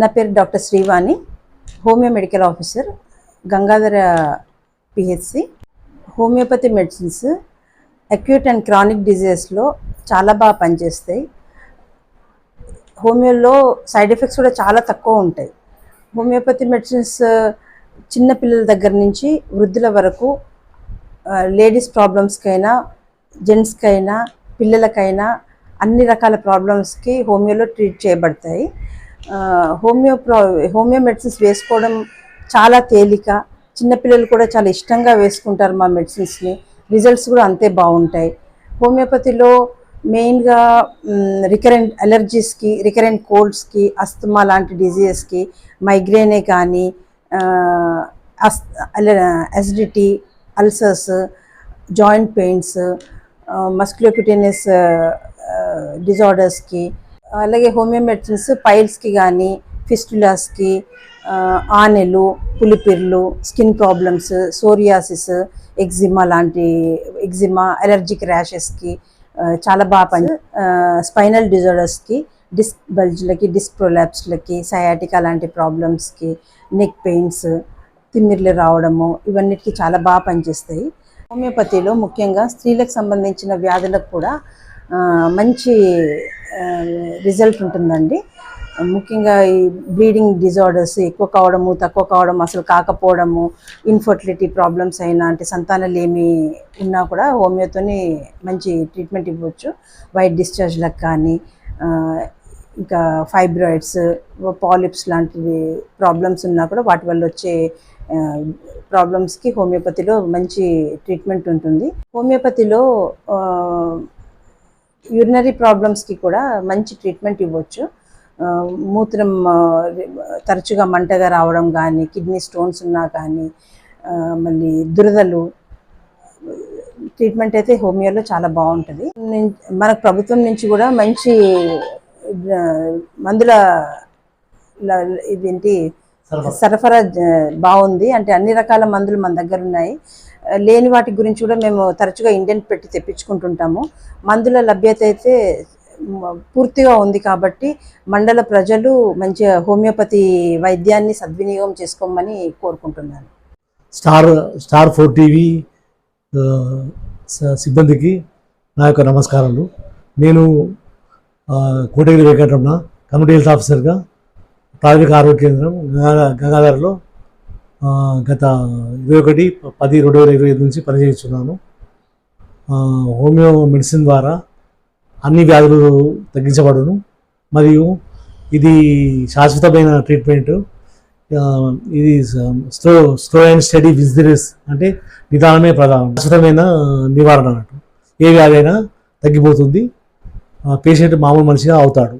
నా పేరు doctor Srivani homeo medical officer Gangadhara PHC homeopathy medicines acute and chronic డిజీజెస్లో చాలా బాగా పనిచేస్తాయి. హోమియోలో సైడ్ ఎఫెక్ట్స్ కూడా చాలా తక్కువ ఉంటాయి. హోమియోపతి మెడిసిన్స్ చిన్న పిల్లల దగ్గర నుంచి వృద్ధుల వరకు లేడీస్ ప్రాబ్లమ్స్కైనా జెంట్స్కైనా పిల్లలకైనా అన్ని రకాల ప్రాబ్లమ్స్కి హోమియోలో ట్రీట్ చేయబడతాయి. హోమియో ప్రా హోమియో మెడిసిన్స్ వేసుకోవడం చాలా తేలిక. చిన్నపిల్లలు కూడా చాలా ఇష్టంగా వేసుకుంటారు మా మెడిసిన్స్ని. రిజల్ట్స్ కూడా అంతే బాగుంటాయి. హోమియోపతిలో మెయిన్గా రికరెంట్ అలర్జీస్కి రికరెంట్ కోల్డ్స్కి అస్తమా లాంటి డిజీజెస్కి మైగ్రేనే కానీ acidity ulcers joint pains musculocutaneous డిజార్డర్స్కి అలాగే హోమియో మెడిసిన్స్ పైల్స్కి కానీ ఫిస్టులాస్కి ఆనెలు పులిపిర్లు స్కిన్ ప్రాబ్లమ్స్ సోరియాసిస్ ఎగ్జిమా లాంటి ఎగ్జిమా అలర్జిక్ ర్యాషెస్కి చాలా బాగా పని స్పైనల్ డిజార్డర్స్కి డిస్క్ బల్జ్లకి డిస్క్ ప్రొలాప్స్లకి సయాటికా లాంటి ప్రాబ్లమ్స్కి నెక్ పెయిన్స్ తిమ్మిర్లు రావడము ఇవన్నిటికి చాలా బాగా పనిచేస్తాయి. హోమియోపతిలో ముఖ్యంగా స్త్రీలకు సంబంధించిన వ్యాధులకు కూడా మంచి రిజల్ట్ ఉంటుందండి. ముఖ్యంగా ఈ బ్లీడింగ్ డిజార్డర్స్ ఎక్కువ కావడము తక్కువ కావడం అసలు కాకపోవడము ఇన్ఫర్టిలిటీ ప్రాబ్లమ్స్ అయినా అంటే సంతానాలు ఏమి ఉన్నా కూడా హోమియోతోని మంచి ట్రీట్మెంట్ ఇవ్వచ్చు. వైట్ డిశ్చార్జ్లకు కానీ ఇంకా ఫైబ్రాయిడ్స్ పాలిప్స్ లాంటివి ప్రాబ్లమ్స్ ఉన్నా కూడా వాటి వల్ల వచ్చే ప్రాబ్లమ్స్కి హోమియోపతిలో మంచి ట్రీట్మెంట్ ఉంటుంది. హోమియోపతిలో యూరినరీ ప్రాబ్లమ్స్కి కూడా మంచి ట్రీట్మెంట్ ఇవ్వచ్చు. మూత్రం తరచుగా మంటగా రావడం కానీ కిడ్నీ స్టోన్స్ ఉన్నా కానీ మళ్ళీ దురదలు ట్రీట్మెంట్ అయితే హోమియోలో చాలా బాగుంటుంది. మనకు ప్రభుత్వం నుంచి కూడా మంచి మందుల ఇదేంటి సరఫరా. బాగుంది. అంటే అన్ని రకాల మందులు మన దగ్గర ఉన్నాయి. లేని వాటి గురించి కూడా మేము తరచుగా ఇండియన్ పెట్టి తెప్పించుకుంటుంటాము. మందుల లభ్యత అయితే పూర్తిగా ఉంది కాబట్టి మండల ప్రజలు మంచిగా హోమియోపతి వైద్యాన్ని సద్వినియోగం చేసుకోమని కోరుకుంటున్నాను. స్టార్ స్టార్ ఫోర్ టీవీ సిబ్బందికి నా యొక్క నమస్కారాలు. నేను కోటగిరి వెంకటరమణ కమిటీ హెల్త్ ఆఫీసర్గా ప్రాథమిక ఆరోగ్య కేంద్రం గంగా గంగాధరలో గత ఇరవై ఒకటి పది రెండు వేల ఇరవై ఐదు నుంచి పనిచేస్తున్నాను. హోమియో మెడిసిన్ ద్వారా అన్ని వ్యాధులు తగ్గించబడును. మరియు ఇది శాశ్వతమైన ట్రీట్మెంట్. ఇది slow slow and steady wins the race అంటే నిదానమే ప్రధానం. శాశ్వతమైన నివారణ అన్నట్టు. ఏ వ్యాధి అయినా తగ్గిపోతుంది. పేషెంట్ మామూలు మనిషిగా అవుతాడు.